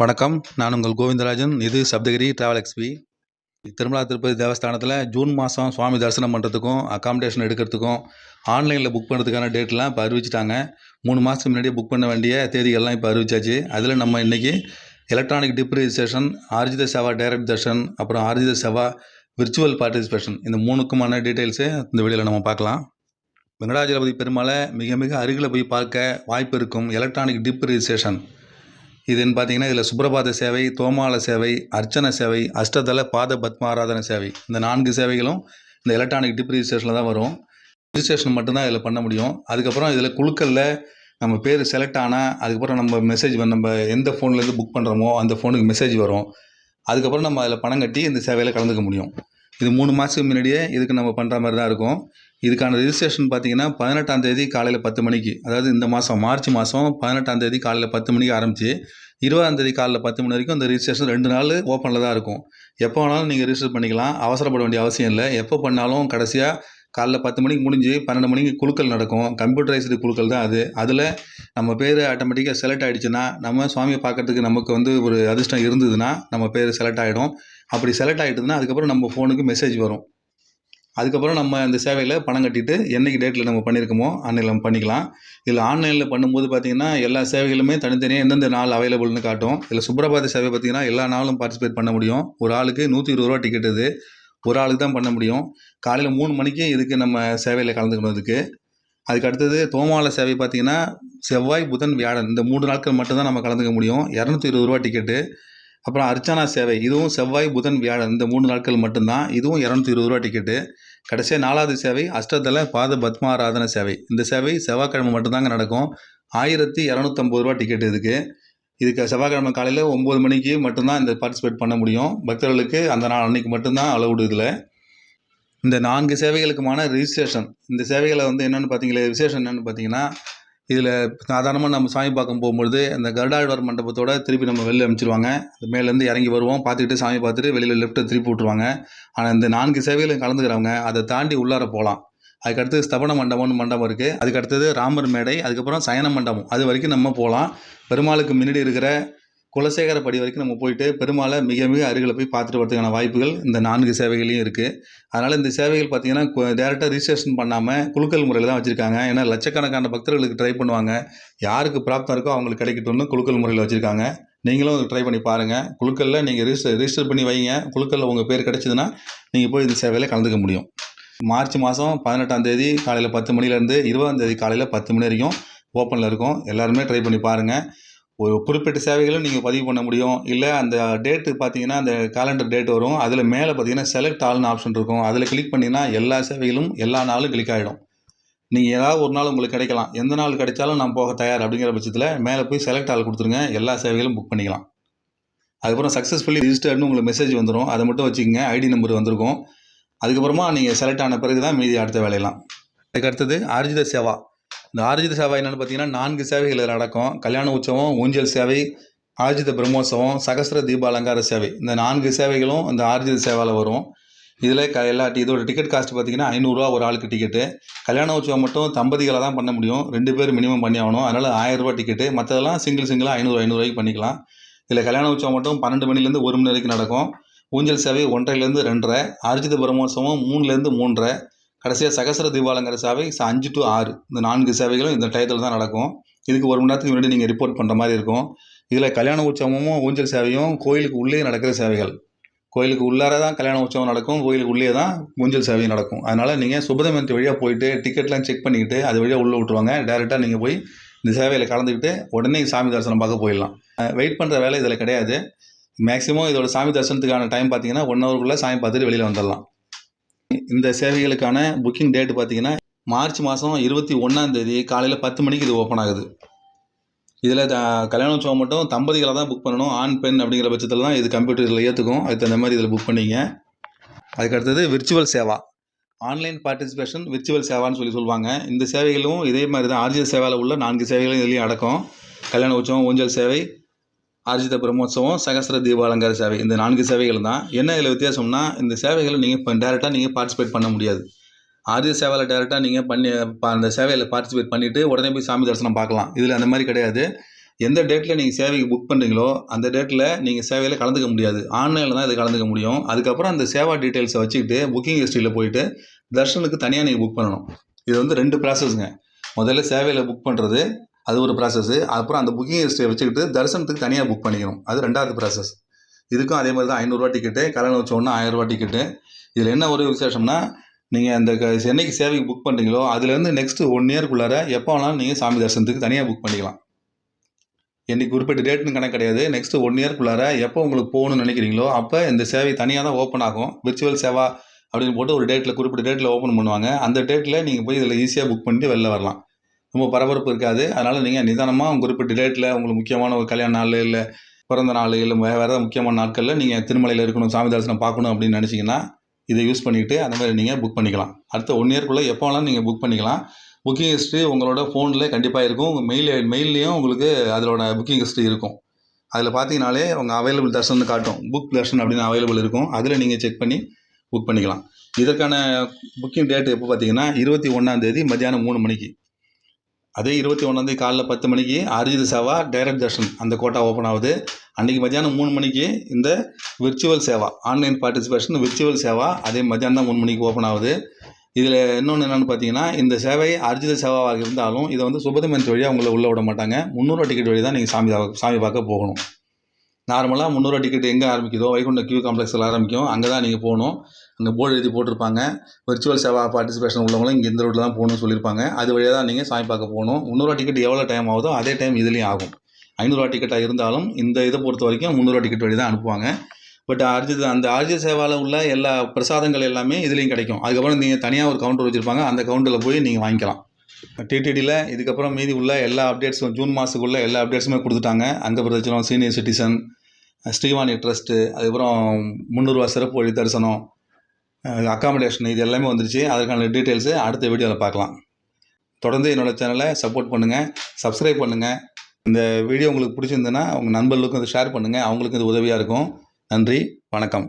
வணக்கம். நான் உங்கள் கோவிந்தராஜன். இது சப்தகிரி டிராவல் எக்ஸ்பி திருமலா திருப்பதி தேவஸ்தானத்தில் ஜூன் மாதம் சுவாமி தரிசனம் பண்ணுறதுக்கும் அக்காமடேஷன் எடுக்கிறதுக்கும் ஆன்லைனில் புக் பண்ணுறதுக்கான டேட்லாம் இப்போ அறிவிச்சிட்டாங்க. மூணு மாதத்துக்கு முன்னாடியே புக் பண்ண வேண்டிய தேதிகள்லாம் இப்போ அறிவிச்சாச்சு. அதில் நம்ம இன்றைக்கி electronic dip registration Arjitha Seva direct darshan அப்புறம் ஆர்ஜித சேவா விர்ச்சுவல் பார்ட்டிசிபேஷன் இந்த மூணுக்குமான டீட்டெயில்ஸு இந்த வீடியோவில் நம்ம பார்க்கலாம். வெங்கடாஜலபதி பெருமாளை மிக மிக அருகில் போய் பார்க்க வாய்ப்பு இருக்கும். எலக்ட்ரானிக் டிப் ரிஜிஸ்ட்ரேஷன் இதுன்னு பார்த்தீங்கன்னா இதில் சுப்ரபாத சேவை தோமால சேவை அர்ச்சன சேவை அஷ்டதல பாத பத்மாராதன சேவை. இந்த நான்கு சேவைகளும் இந்த எலக்ட்ரானிக் டிப் ரிஜிஸ்ட்ரேஷனில் தான் வரும். ரிஜிஸ்ட்ரேஷன் மட்டும்தான் இதில் பண்ண முடியும். அதுக்கப்புறம் இதில் குழுக்களில் நம்ம பேர் செலக்ட் ஆனால் அதுக்கப்புறம் நம்ம மெசேஜ் நம்ம எந்த ஃபோன்லேருந்து புக் பண்ணுறோமோ அந்த ஃபோனுக்கு மெசேஜ் வரும். அதுக்கப்புறம் நம்ம அதில் பணம் கட்டி இந்த சேவையில் கலந்துக்க முடியும். இது மூணு மாதத்துக்கு முன்னாடியே இதுக்கு நம்ம பண்ணுற மாதிரி தான் இருக்கும். இதுக்கான ரிஜிஸ்ட்ரேஷன் பார்த்தீங்கன்னா பதினெட்டாம் தேதி காலையில் பத்து மணிக்கு. அதாவது இந்த மாதம் மார்ச் மாதம் பதினெட்டாம் தேதி காலையில் பத்து மணிக்கு ஆரம்பிச்சு இருபதாம் தேதி காலைல பத்து மணி வரைக்கும் அந்த ரிஜிஸ்ட்ரேஷன் ரெண்டு நாள் ஓப்பனில் தான் இருக்கும். எப்போ வேணாலும் நீங்கள் ரிஜிஸ்டர் பண்ணிக்கலாம். அவசரப்பட வேண்டிய அவசியம் இல்லை. எப்போ பண்ணாலும் கடைசியாக காலைல பத்து மணிக்கு முடிஞ்சு பன்னெண்டு மணிக்கு குழுக்கள் நடக்கும். கம்ப்யூட்டரைஸ்டு குழுக்கள் தான் அது. அதில் நம்ம பேர் ஆட்டோமேட்டிக்காக செலக்ட் ஆகிடுச்சுன்னா நம்ம சுவாமியை பார்க்கறதுக்கு நமக்கு வந்து ஒரு அதிர்ஷ்டம் இருந்ததுன்னா நம்ம பேர் செலக்ட் ஆகிடும் அப்படி செலக்ட் ஆகிட்டுதுன்னா அதுக்கப்புறம் நம்ம ஃபோனுக்கு மெசேஜ் வரும். அதுக்கப்புறம் நம்ம அந்த சேவையில் பணம் கட்டிட்டு என்றைக்கு டேட்டில் நம்ம பண்ணியிருக்கோமோ ஆன்லைனில் நம்ம பண்ணிக்கலாம். இதில் ஆன்லைனில் பண்ணும்போது பார்த்திங்கன்னா எல்லா சேவைகளுமே தனித்தனியாக எந்தெந்த நாள் அவைலபிள்னு காட்டும். இதில் சுப்ரபாத சேவை பார்த்தீங்கன்னா எல்லா நாளும் பார்ட்டிசிபேட் பண்ண முடியும். ஒரு ஆளுக்கு நூற்றி இருபது ரூபா டிக்கெட் இது. ஒரு ஆளுக்கு தான் பண்ண முடியும். காலையில் மூணு மணிக்கு இதுக்கு நம்ம சேவையில் கலந்துக்கணுதுக்கு அதுக்கு அடுத்தது தோமால சேவை பார்த்திங்கன்னா செவ்வாய் புதன் வியாழன். இந்த மூணு நாட்கள் மட்டும்தான் நம்ம கலந்துக்க முடியும். இரநூத்தி இருபது ரூபா டிக்கெட்டு அப்புறம் அர்ச்சனா சேவை. இதுவும் செவ்வாய் புதன் வியாழன். இந்த மூணு நாட்கள் மட்டும்தான். இதுவும் இரநூத்தி இருபது ரூபா டிக்கெட்டு கடைசியாக நாலாவது சேவை அஷ்டத்தில் பாத பத்மாராதன சேவை. இந்த சேவை செவ்வாய்க்கிழமை மட்டும்தாங்க நடக்கும். ஆயிரத்தி இரநூத்தம்பது ரூபா டிக்கெட் இதுக்கு. இதுக்கு செவ்வாய்க்கிழமை காலையில் ஒம்பது மணிக்கு மட்டும்தான் இந்த பார்ட்டிசிபேட் பண்ண முடியும். பக்தர்களுக்கு அந்த நாள் அன்னைக்கு மட்டும்தான் அலவுடு இதில். இந்த நான்கு சேவைகளுக்குமான ரிஜிஸ்ட்ரேஷன் இந்த சேவைகளை வந்து என்னென்னு பார்த்தீங்களா விசேஷம் என்னென்னு பார்த்தீங்கன்னா இதில் சாதாரணமாக நம்ம சாமி பார்க்க போகும்பொழுது அந்த கருடாழ்வார் மண்டபத்தோட திருப்பி நம்ம வெளில அனுப்பிச்சிருவாங்க. மேலேருந்து இறங்கி வருவோம். பார்த்துக்கிட்டு சாமி பார்த்துட்டு வெளியில் லெஃப்ட்டை திருப்பி விட்ருவாங்க ஆனால் இந்த நான்கு சேவைகளும் கலந்துக்கிறவங்க அதை தாண்டி உள்ளார போகலாம். அதுக்கடுத்து ஸ்தபன மண்டபம்னு மண்டபம் இருக்குது அதுக்கு அடுத்தது ராமர் மேடை. அதுக்கப்புறம் சயன மண்டபம். அது வரைக்கும் நம்ம போகலாம். பெருமாளுக்கு முன்னாடி இருக்கிற குலசேகர படி வரைக்கும் நம்ம போயிட்டு பெருமாளை மிக மிக அருகில் போய் பார்த்துட்டு வரதுக்கான வாய்ப்புகள் இந்த நான்கு சேவைகளையும் இருக்குது அதனால் இந்த சேவைகள் பார்த்திங்கன்னா டேரெக்டாக ரிஜிஸ்ட்ரேஷன் பண்ணாமல் குழுக்கள் முறையில் தான் வச்சுருக்காங்க. ஏன்னா லட்சக்கணக்கான பக்தர்களுக்கு ட்ரை பண்ணுவாங்க. யாருக்கு பிராப்தம் இருக்கோ அவங்களுக்கு கிடைக்கட்டும்னு குழுக்கள் முறையில் வச்சுருக்காங்க. நீங்களும் ட்ரை பண்ணி பாருங்கள் குழுக்களில் நீங்கள் ரிஜிஸ்டர் ரிஜிஸ்டர் பண்ணி வைங்க. குழுக்களில் உங்கள் பேர் கிடச்சிதுன்னா நீங்கள் போய் இந்த சேவையில் கலந்துக்க முடியும். மார்ச் மாதம் பதினெட்டாம் தேதி காலையில் பத்து மணிலேருந்து இருபதாம் தேதி காலையில் பத்து மணி வரைக்கும் ஓப்பனில் இருக்கும். எல்லாருமே ட்ரை பண்ணி பாருங்கள் ஒரு குறிப்பிட்ட சேவைகளும் நீங்கள் பதிவு பண்ண முடியும். இல்லை அந்த டேட்டு பார்த்தீங்கன்னா அந்த கேலண்டர் டேட் வரும். அதில் மேலே பார்த்தீங்கன்னா செலக்ட் ஆல்னு ஆப்ஷன் இருக்கும். அதில் கிளிக் பண்ணிங்கன்னா எல்லா சேவைகளும் எல்லா நாளும் கிளிக் ஆகிடும் நீங்கள் ஏதாவது ஒரு நாள் உங்களுக்கு கிடைக்கலாம். எந்த நாள் கிடைச்சாலும் நான் போக தயார் அப்படிங்கிற பட்சத்தில் மேலே போய் செலக்ட் ஆள் கொடுத்துருங்க. எல்லா சேவைகளும் புக் பண்ணிக்கலாம். அதுக்கப்புறம் சக்ஸஸ்ஃபுல்லி ரிஜிஸ்டர்னு உங்களுக்கு மெசேஜ் வந்துடும் அதை மட்டும் வச்சுக்கோங்க. ஐடி நம்பர் வந்திருக்கும். அதுக்கப்புறமா நீங்கள் செலக்ட் ஆன பிறகு தான் மீதி அடுத்த வேலையெல்லாம். அதுக்கு அடுத்தது ஆர்ஜித சேவா. இந்த ஆர்ஜித சேவை என்னென்னு பார்த்தீங்கன்னா நான்கு சேவைகள் இதில் நடக்கும் கல்யாண உற்சவம் ஊஞ்சல் சேவை ஆர்ஜித பிரம்மோற்சவம் சகஸ்ர தீப அலங்கார சேவை. இந்த நான்கு சேவைகளும் இந்த ஆர்ஜித சேவையில் வரும். இதில் க எல்லா இதோட டிக்கெட் காஸ்ட் பார்த்தீங்கன்னா ஐநூறுரூவா ஒரு ஆளுக்கு டிக்கெட்டு கல்யாண உற்சவம் மட்டும் தம்பதிகளை தான் பண்ண முடியும். ரெண்டு பேர் மினிமம் பண்ணி ஆகணும். அதனால் ஆயிரரூபா டிக்கெட்டு மற்றதெல்லாம் சிங்கிள் சிங்கிளாக ஐநூறு ஐநூறுரூவாய்க்கு பண்ணிக்கலாம். இதில் கல்யாண உற்சவம் மட்டும் பன்னெண்டு மணிலேருந்து ஒரு மணி வரைக்கும் நடக்கும். ஊஞ்சல் சேவை ஒன்றரைலேருந்து ரெண்டரை. ஆர்ஜித பிரம்மோற்சவம் மூணுலேருந்து மூன்றரை. கடைசியாக சகசர தீபாலங்கிற சேவை அஞ்சு டு ஆறு. இந்த நான்கு சேவைகளும் இந்த டயத்தில் தான் நடக்கும். இதுக்கு ஒரு மணி நேரத்துக்கு முன்னாடி நீங்கள் ரிப்போர்ட் பண்ணுற மாதிரி இருக்கும். இதில் கல்யாண உற்சவமும் ஊஞ்சல் சேவையும் கோயிலுக்கு உள்ளே நடக்கிற சேவைகள். கோயிலுக்கு உள்ளார தான் கல்யாண உற்சவம் நடக்கும் கோயிலுக்கு உள்ளே தான் ஊஞ்சல் சேவையும் நடக்கும். அதனால் நீங்கள் சுபதமந்தி வழியாக போயிட்டு டிக்கெட்லாம் செக் பண்ணிக்கிட்டு அது வழியாக உள்ளே விட்ருவாங்க டேரெக்டாக நீங்கள் போய் இந்த சேவையில் கலந்துக்கிட்டு உடனே சாமி தரிசனம் பார்க்க போயிடலாம். வெயிட் பண்ணுற வேலை இதில் கிடையாது. மேக்ஸிமம் இதோட சாமி தரிசனத்துக்கான டைம் பார்த்தீங்கன்னா ஒன் ஹவருக்குள்ளே சாமி பார்த்துட்டு வெளியில் வந்துடலாம். இந்த சேவைகளுக்கான புக்கிங் டேட் பார்த்தீங்கன்னா மார்ச் மாதம் இருபத்தி ஒன்றாந்தேதி காலையில் பத்து மணிக்கு இது ஓப்பன் ஆகுது. இதில் கல்யாண உற்சவம் மட்டும் தம்பதிகளை தான் புக் பண்ணணும். ஆண் பெண் அப்படிங்கிற பட்சத்தில் தான் இது கம்ப்யூட்டரில் ஏற்றுக்கும் அதுக்கு தகுந்த மாதிரி இதில் புக் பண்ணிங்க. அதுக்கு அடுத்தது virtual seva. Online participation virtual சேவான்னு சொல்லி சொல்லுவாங்க. இந்த சேவைகளும் இதே மாதிரி தான் ஆர்ஜித சேவையில் உள்ள நான்கு சேவைகளும் இதுலேயும் அடக்கம். கல்யாண உற்சவம் ஊஞ்சல் சேவை ஆர்ஜித பிரம்மோத்சவம் சகசர தீபாலங்கார சேவை இந்த நான்கு சேவைகள் தான். என்ன இதில் வித்தியாசம்னா இந்த சேவைகளை நீங்கள் இப்போ டேரெக்டாக நீங்கள் பார்ட்டிசிபேட் பண்ண முடியாது. ஆர்ஜித சேவையில் டேரெக்டாக நீங்கள் பண்ணி அந்த சேவையில் பார்ட்டிசிபேட் பண்ணிவிட்டு உடனே போய் சாமி தரிசனம் பார்க்கலாம். இதில் அந்த மாதிரி கிடையாது. எந்த டேட்டில் நீங்கள் சேவைக்கு புக் பண்ணுறீங்களோ அந்த டேட்டில் நீங்கள் சேவையில் கலந்துக்க முடியாது. ஆன்லைனில் தான் இது கலந்துக்க முடியும். அதுக்கப்புறம் அந்த சேவா டீட்டெயில்ஸை வச்சுக்கிட்டு புக்கிங் ஹிஸ்ட்ரியில் போயிட்டு தர்ஷனுக்கு தனியாக நீங்கள் புக் பண்ணணும். இது வந்து ரெண்டு ப்ராசஸ்ங்க முதல்ல சேவையில் புக் பண்ணுறது அது ஒரு ப்ராசஸ்ஸு அப்புறம் அந்த புக்கிங் ஹிஸ்ட்ரியை வச்சுக்கிட்டு தரிசனத்துக்கு தனியாக புக் பண்ணிக்கணும். அது ரெண்டாவது ப்ராசஸ் இதுக்கும் அதே மாதிரி தான் ஐநூறுரூவா டிக்கெட்டு கல்யாணம் வச்சோன்னா ஆயிரரூவா டிக்கெட்டு இதில் என்ன ஒரு விசேஷம்னா நீங்கள் அந்த சென்னைக்கு என்னைக்கு சேவைக்கு புக் பண்ணுறீங்களோ அதுலேருந்து நெக்ஸ்ட்டு ஒன் இயர்க்குள்ளார எப்போ வேணாலும் நீங்கள் சாமி தரிசனத்துக்கு தனியாக புக் பண்ணிக்கலாம். என்றைக்கு குறிப்பிட்ட டேட்னு கணக்கு கிடையாது. நெக்ஸ்ட் ஒன் இயர்க்குள்ளார எப்போ உங்களுக்கு போகணும்னு நினைக்கிறீங்களோ அப்போ இந்த சேவை தனியாக தான் ஓப்பன் ஆகும். விர்ச்சுவல் சேவா அப்படின்னு போட்டு ஒரு டேட்டில் குறிப்பிட்ட டேட்டில் ஓப்பன் பண்ணுவாங்க. அந்த டேட்டில் நீங்கள் போய் இதில் ஈஸியாக புக் பண்ணிட்டு வெளில வரலாம். ரொம்ப பரபரப்பு இருக்காது. அதனால் நீங்கள் நிதானமாக உங்கள் குறிப்பிட்ட டேட்டில் உங்களுக்கு முக்கியமான ஒரு கல்யாண நாள் இல்லை பிறந்த நாள் இல்லை வேறு ஏதாவது முக்கியமான நாட்களில் நீங்கள் திருமலையில் இருக்கணும் சாமி தரிசனம் பார்க்கணும் அப்படின்னு நினச்சிங்கன்னா இதை யூஸ் பண்ணிக்கிட்டு அந்த மாதிரி நீங்கள் புக் பண்ணிக்கலாம். அடுத்த ஒன் இயர்க்குள்ளே எப்போ வேணாலும் நீங்கள் புக் பண்ணிக்கலாம். புக்கிங் ஹிஸ்ட்ரி உங்களோட ஃபோனில் கண்டிப்பாக இருக்கும். உங்கள் மெயில் மெயில்லையும் உங்களுக்கு அதோட புக்கிங் ஹிஸ்ட்ரி இருக்கும். அதில் பார்த்தீங்கனாலே உங்கள் அவைலபிள் தர்ஷன் காட்டும். புக் தர்ஷன் அப்படின்னு அவைலபிள் இருக்கும். அதில் நீங்கள் செக் பண்ணி புக் பண்ணிக்கலாம். இதற்கான புக்கிங் டேட் எப்போ பார்த்தீங்கன்னா இருபத்தி ஒன்றாந்தேதி மத்தியானம் மூணு மணிக்கு. அதே இருபத்தி ஒன்றாந்தேதி காலைல பத்து மணிக்கு அரிஜித் சேவா டைரக்ட் தர்ஷன் அந்த கோட்டா ஓப்பன் ஆகுது. அன்றைக்கி மத்தியானம் மூணு மணிக்கு இந்த virtual seva online participation virtual seva அதே மத்தியானம் தான் மூணு மணிக்கு ஓப்பன் ஆகுது. இதில் இன்னொன்று என்னென்னு பார்த்தீங்கன்னா இந்த சேவை அர்ஜித சேவாவாக இருந்தாலும் இதை வந்து சுபதமன் வழியாக உங்களை உள்ளே விட மாட்டாங்க. முந்நூறுவா டிக்கெட் வழி தான் நீங்கள் சாமி சாமி பார்க்க போகணும். நார்மலாக முந்நூறுவா டிக்கெட் எங்கே ஆரம்பிக்குதோ வைகுண்ட கியூ காம்ப்ளெக்ஸில் ஆரம்பிக்கும். அங்கே தான் நீங்கள் போகணும். அங்கே போர்டு எழுதி போட்டிருப்பாங்க. விர்ச்சுவல் சேவா பார்ட்டிசிபேஷன் உள்ளவங்களும் இங்கே இந்த ரூட்டில் தான் போகணும்னு சொல்லியிருப்பாங்க. அது வழியாக தான் நீங்கள் சாமி பார்க்க போகணும். முந்நூறுவா டிக்கெட் எவ்வளோ டைம் ஆகுதோ அதே டைம் இதுலேயும் ஆகும். ஐநூறுரூவா டிக்கெட்டாக இருந்தாலும் இந்த இதை பொறுத்த வரைக்கும் முந்நூறுவா டிக்கெட் வழி தான் அனுப்புவாங்க. பட் அர்ஜித் அந்த ஆர்ஜித் சேவாவில் உள்ள எல்லா பிரசாதங்கள் எல்லாமே இதுலேயும் கிடைக்கும். அதுக்கப்புறம் நீங்கள் தனியாக ஒரு கவுண்டர் வச்சுருப்பாங்க. அந்த கவுண்டரில் போய் நீங்கள் வாங்கிக்கலாம். டிடிடியில் இதுக்கப்புறம் மீதி உள்ள எல்லா அப்டேட்ஸும் ஜூன் மாதத்துக்குள்ளே எல்லா அப்டேட்ஸுமே கொடுத்துட்டாங்க. அங்கே பிரதட்சணம் சீனியர் சிட்டிசன் ஸ்ரீவாணி ட்ரஸ்ட்டு அதுக்கப்புறம் முந்நூறுரூவா சிறப்பு வழி தரிசனம் அக்காமடேஷன் இது எல்லாமே வந்துருச்சு. அதற்கான டீட்டெயில்ஸு அடுத்த வீடியோவில் பார்க்கலாம். தொடர்ந்து என்னோட சேனலை சப்போர்ட் பண்ணுங்கள் சப்ஸ்கிரைப் பண்ணுங்கள் இந்த வீடியோ உங்களுக்கு பிடிச்சிருந்ததுன்னா உங்கள் நண்பர்களுக்கும் இதை ஷேர் பண்ணுங்கள் அவங்களுக்கும் இது உதவியாக இருக்கும். நன்றி வணக்கம்.